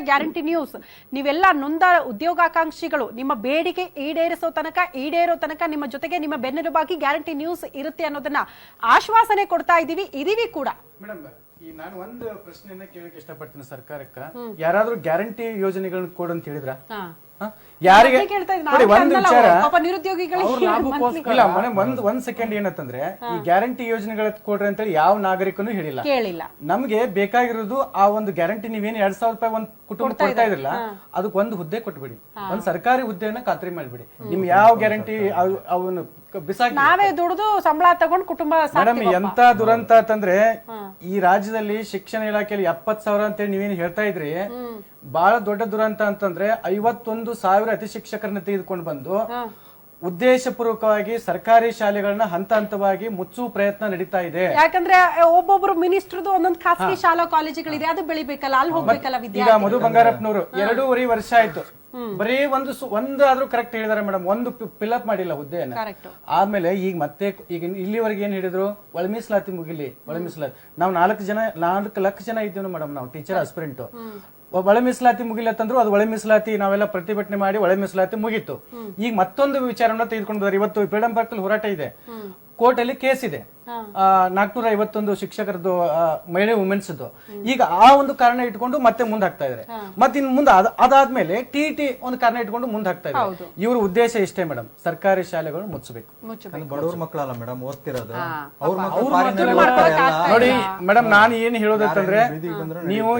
Guarantee news ನೀವೆಲ್ಲ ನೊಂದ ಉದ್ಯೋಗಾಕಾಂಕ್ಷಿಗಳು ನಿಮ್ಮ ಬೇಡಿಕೆ ಈಡೇರಿಸೋ ತನಕ ಈಡೇರೋ ತನಕ ನಿಮ್ಮ ಜೊತೆಗೆ ನಿಮ್ಮ ಬೆನ್ನೆಲುಬಾಗಿ ಗ್ಯಾರಂಟಿ ನ್ಯೂಸ್ ಇರುತ್ತೆ ಅನ್ನೋದನ್ನ ಆಶ್ವಾಸನೆ ಕೊಡ್ತಾ ಇದೀವಿ ಇದೀವಿ ಕೂಡ. ಮೇಡಮ್ ಈ ನಾನು ಒಂದು ಪ್ರಶ್ನೆಯನ್ನ ಕೇಳಕ್ ಇಷ್ಟಪಡ್ತೀನಿ ಸರ್ಕಾರಕ್ಕ. ಯಾರಾದ್ರೂ ಗ್ಯಾರಂಟಿ ಯೋಜನೆಗಳನ್ನ ಕೊಡು ಅಂತ ಹೇಳಿದ್ರ. ಯಾರಿಗೆ? ನೋಡಿ, ಒಂದು ವಿಚಾರ. ಪಾಪ ನಿರುದ್ಯೋಗಿಗಳಿಗೆ ಇಲ್ಲ ಮನೆ ಒಂದ್ ಒಂದ್ ಸೆಕೆಂಡ್ ಏನಂತಂದ್ರೆ ಈ ಗ್ಯಾರಂಟಿ ಯೋಜನೆಗಳ ಕೊಡ್ರಿ ಅಂತೇಳಿ ಯಾವ ನಾಗರಿಕನು ಹೇಳಿಲ್ಲ. ಕೇಳಿಲ್ಲ. ನಮ್ಗೆ ಬೇಕಾಗಿರೋದು ಆ ಒಂದು ಗ್ಯಾರಂಟಿ ನೀವೇನು ಎರಡ್ ಸಾವಿರ ರೂಪಾಯಿ ಒಂದ್ ಕುಟುಂಬ ಕೊಡ್ತಾ ಇದ್ರಲ್ಲ ಅದಕ್ಕೆ ಒಂದು ಹುದ್ದೆ ಕೊಟ್ಬಿಡಿ. ಒಂದ್ ಸರ್ಕಾರಿ ಹುದ್ದೆಯನ್ನ ಖಾತ್ರಿ ಮಾಡ್ಬಿಡಿ. ನಿಮ್ ಯಾವ ಗ್ಯಾರಂಟಿ ಅವನು ಬಿಸಾಕಿ ನಾವೇ ದುಡಿದು ಸಂಬಳ ತಗೊಂಡು ಕುಟುಂಬ ಮೇಡಮ್ ಸಾಕ್ತೀವಪ್ಪ. ಎಂತ ದುರಂತ ಅಂತಂದ್ರೆ ಈ ರಾಜ್ಯದಲ್ಲಿ ಶಿಕ್ಷಣ ಇಲಾಖೆಯಲ್ಲಿ ಎಪ್ಪತ್ ಸಾವಿರ ಅಂತೇಳಿ ನೀವೇನು ಹೇಳ್ತಾ ಇದ್ರಿ ಬಹಳ ದೊಡ್ಡ ದುರಂತ ಅಂತಂದ್ರೆ ಐವತ್ತೊಂದು ಸಾವಿರ ಅತಿ ಶಿಕ್ಷಕರನ್ನ ತೆಗೆದುಕೊಂಡು ಬಂದು ಉದ್ದೇಶಪೂರ್ವಕವಾಗಿ ಸರ್ಕಾರಿ ಶಾಲೆಗಳನ್ನ ಹಂತ ಹಂತವಾಗಿ ಮುಚ್ಚುವ ಪ್ರಯತ್ನ ನಡೀತಾ ಇದೆ. ಯಾಕಂದ್ರೆ ಒಬ್ಬೊಬ್ರು ಮಿನಿಸ್ಟ್ರದು ಒಂದೊಂದು ಖಾಸಗಿ ಶಾಲಾ ಕಾಲೇಜುಗಳಿದೆ ಅದು ಬೆಳಿಬೇಕಲ್ಲ ಅಲ್ಲಿ ಹೋಗ್ಬೇಕಲ್ಲ ಈಗ ವಿದ್ಯಾರ್ಥಿ ಮಧು ಬಂಗಾರಪ್ಪನವರು ಎರಡೂವರೆ ವರ್ಷ ಆಯ್ತು. ಬರೀ ಒಂದು ಒಂದು ಆದ್ರೂ ಕರೆಕ್ಟ್ ಹೇಳಿದಾರೆ ಮೇಡಮ್ ಒಂದು ಫಿಲ್ಅಪ್ ಮಾಡಿಲ್ಲ ಹುದ್ದೆಯನ್ನ. ಆದ್ಮೇಲೆ ಆಮೇಲೆ ಈಗ ಮತ್ತೆ ಈಗ ಇಲ್ಲಿವರೆಗೆ ಏನ್ ಹೇಳಿದ್ರು? ಒಳ ಮೀಸಲಾತಿ ಮುಗಿಲಿ ಒಳ ಮೀಸಲಾತಿ. ನಾವು ನಾಲ್ಕು ಜನ ನಾಲ್ಕು ಲಕ್ಷ ಜನ ಇದ್ದೀವಿ ಮೇಡಮ್ ನಾವು ಟೀಚರ್ ಅಸ್ಪಿರೆಂಟ್ ಒಳ ಮೀಸಲಾತಿ ಮುಗಿಲತ್ತಂದ್ರು ಅದು ಒಳ ಮೀಸಲಾತಿ ನಾವೆಲ್ಲ ಪ್ರತಿಭಟನೆ ಮಾಡಿ ಒಳ ಮೀಸಲಾತಿ ಮುಗೀತು. ಈಗ ಮತ್ತೊಂದು ವಿಚಾರವನ್ನ ತೆಗೆದುಕೊಂಡು ಬಂದ್ರೆ ಇವತ್ತು ಫ್ರೀಡಂ ಪಾರ್ಕ್ ಹೋರಾಟ ಇದೆ. ಕೋರ್ಟ್ ಅಲ್ಲಿ ಕೇಸ್ ಇದೆ. ನಾಲ್ಕನೂರ ಐವತ್ತೊಂದು ಶಿಕ್ಷಕರದ್ದು ಆ, ಮಹಿಳೆ ವುಮೆನ್ಸ್ ಈಗ ಆ ಒಂದು ಕಾರಣ ಇಟ್ಕೊಂಡು ಮತ್ತೆ ಮುಂದೆ ಹಾಕ್ತಾ ಇದಾರೆ ಮತ್ತೆ ಇನ್ ಮುಂದೆ ಅದ್- ಅದಾದ್ಮೇಲೆ ಟಿ ಟಿ ಒಂದು ಕಾರಣ ಇಟ್ಕೊಂಡು ಮುಂದೆ ಹಾಕ್ತಾ ಇದ್ದಾರೆ ಇವ್ರ ಉದ್ದೇಶ ಇಷ್ಟೇ ಮೇಡಮ್ ಸರ್ಕಾರಿ ಶಾಲೆಗಳು ಮುಚ್ಚಬೇಕು. ಬಡವ್ರ ಮಕ್ಕಳಲ್ಲ ಮೇಡಮ್ ಓದ್ತಿರೋದು. ಅವ್ರ ಅವ್ರ ಮಕ್ಕಳು ನೋಡಿ ಮೇಡಮ್ ನಾನು ಏನ್ ಹೇಳೋದಂತಂದ್ರೆ ನೀವು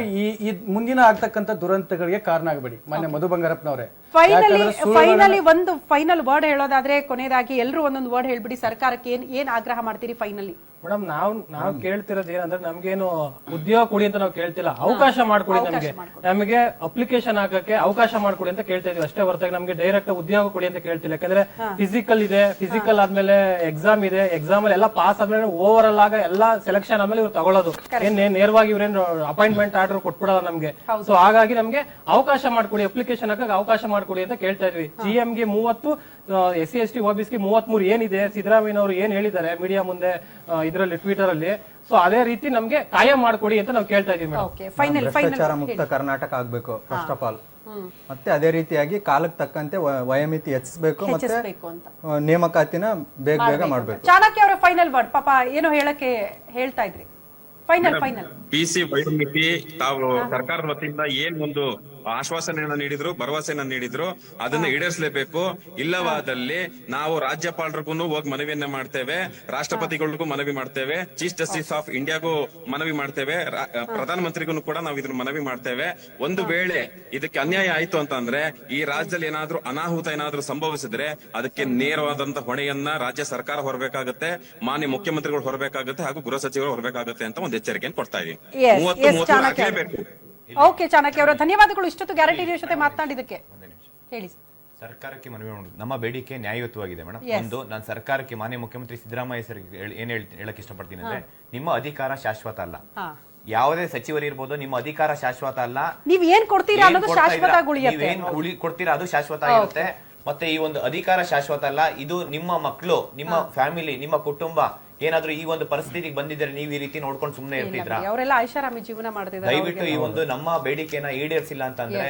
ಈ ಮುಂದಿನ ಆಗ್ತಕ್ಕಂತ ದುರಂತಗಳಿಗೆ ಕಾರಣ ಆಗಬೇಡಿ. ಮೊನ್ನೆ ಮಧು ಬಂಗಾರಪ್ಪನವ್ರೆ. ಫೈನಲಿ ಫೈನಲಿ ಒಂದು ಫೈನಲ್ ವರ್ಡ್ ಹೇಳೋದಾದ್ರೆ ಕೊನೆಯದಾಗಿ ಎಲ್ಲರೂ ಒಂದೊಂದು ವರ್ಡ್ ಹೇಳ್ಬಿಡಿ. ಸರ್ಕಾರಕ್ಕೆ ಏನ್ ಏನ್ ಆಗ್ರಹ ಮಾಡ್ತೀರಿ? Finally finally. ಮೇಡಮ್ ನಾವು ನಾವು ಕೇಳ್ತಿರೋದು ಏನಂದ್ರೆ ನಮ್ಗೇನು ಉದ್ಯೋಗ ಕೊಡಿ ಅಂತ ನಾವು ಕೇಳ್ತಿಲ್ಲ. ಅವಕಾಶ ಮಾಡ್ಕೊಡಿ ನಮಗೆ. ನಮಗೆ ಅಪ್ಲಿಕೇಶನ್ ಹಾಕಕ್ಕೆ ಅವಕಾಶ ಮಾಡ್ಕೊಡಿ ಅಂತ ಕೇಳ್ತಾ ಇದೀವಿ ಅಷ್ಟೇ ಹೊರತಾಗಿ ನಮಗೆ ಡೈರೆಕ್ಟ್ ಉದ್ಯೋಗ ಕೊಡಿ ಅಂತ ಕೇಳ್ತಿಲ್ಲ. ಯಾಕಂದ್ರೆ ಫಿಸಿಕಲ್ ಇದೆ ಫಿಸಿಕಲ್ ಆದ್ಮೇಲೆ ಎಕ್ಸಾಮ್ ಇದೆ ಎಕ್ಸಾಮ್ ಅಲ್ಲಿ ಎಲ್ಲ ಪಾಸ್ ಆದ್ಮೇಲೆ ಓವರ್ ಆಲ್ ಆಗ ಎಲ್ಲ ಸೆಲೆಕ್ಷನ್ ಆದ್ಮೇಲೆ ಇವ್ರು ತಗೊಳ್ಳೋದು. ಏನ್ ನೇರವಾಗಿ ಇವ್ರೇನು ಅಪಾಯಿಂಟ್ಮೆಂಟ್ ಆರ್ಡರ್ ಕೊಟ್ಬಿಡಲ್ಲ ನಮ್ಗೆ. ಸೊ ಹಾಗಾಗಿ ನಮ್ಗೆ ಅವಕಾಶ ಮಾಡ್ಕೊಡಿ ಅಪ್ಲಿಕೇಶನ್ ಹಾಕಕ್ಕೆ ಅವಕಾಶ ಮಾಡ್ಕೊಡಿ ಅಂತ ಕೇಳ್ತಾ ಇದ್ವಿ. ಜಿ ಗೆ ಮೂವತ್ತು ಎಸ್ ಸಿ ಎಸ್ ಟಿ ಗೆ ಮೂವತ್ತ್ ಮೂರು ಏನಿದೆ ಸಿದ್ದರಾಮಯ್ಯನವರು ಏನ್ ಹೇಳಿದ್ದಾರೆ ಮೀಡಿಯಾ ಮುಂದೆ ಇದ್ರಲ್ಲಿ ಟ್ವಿಟರ್ ಅಲ್ಲಿ. ಸೊ ಅದೇ ರೀತಿ ನಮ್ಗೆ ಕಾಯಂ ಮಾಡ್ಕೊಡಿ ಅಂತ ನಾವು ಕೇಳ್ತಾ ಇದೀವಿ ಮೇಡಮ್. ಓಕೆ ಫೈನಲ್ ಫೈನಲ್ ಭ್ರಷ್ಟಾಚಾರ ಮುಕ್ತ ಕರ್ನಾಟಕ ಆಗ್ಬೇಕು ಫಸ್ಟ್ ಆಫ್ ಆಲ್ ಮತ್ತೆ ಅದೇ ರೀತಿಯಾಗಿ ಕಾಲಕ್ಕೆ ತಕ್ಕಂತೆ ವಯಮಿತಿ ವಯೋಮಿತಿ ಹೆಚ್ಚಿಸಬೇಕು ಮತ್ತೆ ಹೆಚ್ಚಿಸ್ಬೇಕು ಅಂತ. ಆ, ನೇಮಕಾತಿನ ಬೇಗ ಬೇಗ ಮಾಡ್ಬೇಕು ಚಾಣಕ್ಯ ಅವರ ಫೈನಲ್ ವರ್ಡ್ ಪಾಪ ಏನೋ ಹೇಳಕ್ಕೆ ಹೇಳ್ತಾ ಇದ್ರಿ. ಫೈನಲ್ ಫೈನಲ್ ಪಿ ಸಿ ವಯೋಮಿತಿ ತಾವು ಸರ್ಕಾರದ ವತಿಯಿಂದ ಏನ್ ಒಂದು ಆಶ್ವಾಸನೆಯನ್ನ ನೀಡಿದ್ರು ಭರವಸೆಯನ್ನ ನೀಡಿದ್ರು ಅದನ್ನ ಈಡೇರಿಸಲೇಬೇಕು. ಇಲ್ಲವಾದಲ್ಲಿ ನಾವು ರಾಜ್ಯಪಾಲರಿಗೂ ಹೋಗಿ ಮನವಿಯನ್ನ ಮಾಡ್ತೇವೆ ರಾಷ್ಟ್ರಪತಿಗಳಿಗೂ ಮನವಿ ಮಾಡ್ತೇವೆ ಚೀಫ್ ಜಸ್ಟಿಸ್ ಆಫ್ ಇಂಡಿಯಾಗೂ ಮನವಿ ಮಾಡ್ತೇವೆ ಪ್ರಧಾನ ಪ್ರಧಾನಮಂತ್ರಿಗೂ ಕೂಡ ನಾವು ಇದ್ರ ಮನವಿ ಮಾಡ್ತೇವೆ. ಒಂದು ವೇಳೆ ಇದಕ್ಕೆ ಅನ್ಯಾಯ ಆಯ್ತು ಅಂತಂದ್ರೆ ಈ ರಾಜ್ಯದಲ್ಲಿ ಏನಾದ್ರೂ ಅನಾಹುತ ಏನಾದ್ರೂ ಸಂಭವಿಸಿದ್ರೆ ಅದಕ್ಕೆ ನೇರವಾದಂತ ಹೊಣೆಯನ್ನ ರಾಜ್ಯ ಸರ್ಕಾರ ಹೊರಬೇಕಾಗುತ್ತೆ ಮಾನ್ಯ ಮುಖ್ಯಮಂತ್ರಿಗಳು ಹೊರಬೇಕಾಗುತ್ತೆ ಹಾಗೂ ಗೃಹ ಸಚಿವರು ಹೊರಬೇಕಾಗುತ್ತೆ ಅಂತ ಒಂದು ಎಚ್ಚರಿಕೆಯನ್ನು ಕೊಡ್ತಾ ಇದೀನಿ. ಮೂವತ್ತು ಮೂವತ್ತು ಓಕೆ ಚಾಣಕ್ಯ ಅವರ ಧನ್ಯವಾದಗಳು. ಇಷ್ಟೊತ್ತು ಗ್ಯಾರಂಟಿ ನ್ಯೂಸ್ ಜೊತೆ ಮಾತನಾಡಿದಕ್ಕೆ ಹೇಳಿ. ಸರ್ಕಾರಕ್ಕೆ ಮನವಿ ಮಾಡೋದು. ನಮ್ಮ ಬೇಡಿಕೆ ನ್ಯಾಯಯುತವಾಗಿದೆ ಮೇಡಮ್. ಒಂದು ನಾನು ಸರ್ಕಾರಕ್ಕೆ ಮಾನ್ಯ ಮುಖ್ಯಮಂತ್ರಿ ಸಿದ್ದರಾಮಯ್ಯ ಸರ್ ಏನ್ ಹೇಳ್- ಹೇಳಕ್ ಇಷ್ಟಪಡ್ತೀನಿ ಅಂದ್ರೆ ನಿಮ್ಮ ಅಧಿಕಾರ ಶಾಶ್ವತ ಅಲ್ಲ. ಯಾವುದೇ ಸಚಿವರು ಇರ್ಬೋದು ನಿಮ್ಮ ಅಧಿಕಾರ ಶಾಶ್ವತ ಅಲ್ಲ. ನೀವ್ ಏನ್ ಕೊಡ್ತೀರಾ ಅನ್ನೋದು ಶಾಶ್ವತ ಕೊಡ್ತೀರಾ ಅದು ಶಾಶ್ವತ ಆಗಿರುತ್ತೆ. ಮತ್ತೆ ಈ ಒಂದು ಅಧಿಕಾರ ಶಾಶ್ವತ ಅಲ್ಲ. ಇದು ನಿಮ್ಮ ಮಕ್ಕಳು ನಿಮ್ಮ ಫ್ಯಾಮಿಲಿ ನಿಮ್ಮ ಕುಟುಂಬ ಏನಾದ್ರೂ ಈ ಒಂದು ಪರಿಸ್ಥಿತಿಗೆ ಬಂದಿದ್ರೆ ನೀವು ಈ ರೀತಿ ನೋಡ್ಕೊಂಡು ಸುಮ್ಮನೆ ಇರ್ತಿದ್ರಾ? ಅವರೆಲ್ಲ ಐಷಾರಾಮಿ ಜೀವನ ಮಾಡ್ತಿದ್ದಾರೆ ದಯವಿಟ್ಟು ಈ ಒಂದು ನಮ್ಮ ಬೇಡಿಕೆನ ಈಡೇರಿಸಿಲ್ಲ ಅಂತಂದ್ರೆ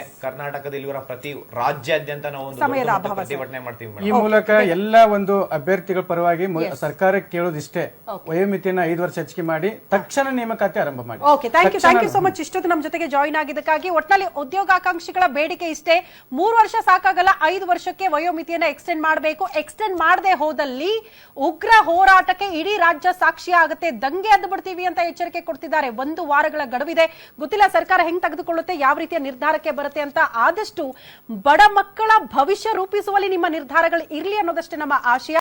ಇವರ ಪ್ರತಿ ರಾಜ್ಯಾದ್ಯಂತ ನಾವು ಒಂದು. ಪ್ರತಿಭಟನೆ ಮಾಡ್ತೀವಿ ಈ ಮೂಲಕ ಎಲ್ಲ ಒಂದು ಅಭ್ಯರ್ಥಿಗಳ ಪರವಾಗಿ ಸರ್ಕಾರ ಸರ್ಕಾರಕ್ಕೆ ಕೇಳೋದಿಷ್ಟೇ ವಯೋಮಿತಿಯನ್ನ ಐದು ವರ್ಷ ಹೆಚ್ಚಿಗೆ ಮಾಡಿ ತಕ್ಷಣ ನೇಮಕಾತಿ ಆರಂಭ ಮಾಡಿ. Okay thank you thank you so much ಇಷ್ಟೊತ್ತು ನಮ್ಮ ಜೊತೆಗೆ ಜಾಯಿನ್ ಆಗಿದ್ದಕ್ಕಾಗಿ ಒಟ್ಟಿನಲ್ಲಿ ಉದ್ಯೋಗಾಕಾಂಕ್ಷಿಗಳ ಬೇಡಿಕೆ ಇಷ್ಟೇ. ಮೂರು ವರ್ಷ ಸಾಕಾಗಲ್ಲ ಐದು ವರ್ಷಕ್ಕೆ ವಯೋಮಿತಿಯನ್ನ ಎಕ್ಸ್ಟೆಂಡ್ ಮಾಡಬೇಕು. ಎಕ್ಸ್ಟೆಂಡ್ ಮಾಡದೆ ಹೋದಲ್ಲಿ ಉಗ್ರ ಹೋರಾಟಕ್ಕೆ ಇಡೀ ರಾಜ್ಯ ಸಾಕ್ಷಿ ಆಗುತ್ತೆ, ದಂಗೆ ಎದ್ದು ಬಿಡ್ತೀವಿ ಅಂತ ಎಚ್ಚರಿಕೆ ಕೊಡ್ತಿದ್ದಾರೆ. ಒಂದು ವಾರಗಳ ಗಡುವಿದೆ. ಗೊತ್ತಿಲ್ಲ ಸರ್ಕಾರ ಹೆಂಗ್ ತೆಗೆದುಕೊಳ್ಳುತ್ತೆ, ಯಾವ ರೀತಿಯ ನಿರ್ಧಾರಕ್ಕೆ ಬರುತ್ತೆ ಅಂತ ಆದಷ್ಟು ಬಡ ಮಕ್ಕಳ ಭವಿಷ್ಯ ರೂಪಿಸುವಲ್ಲಿ ನಿಮ್ಮ ನಿರ್ಧಾರಗಳು ಇರಲಿ ಅನ್ನೋದಷ್ಟೇ ನಮ್ಮ ಆಶಯ.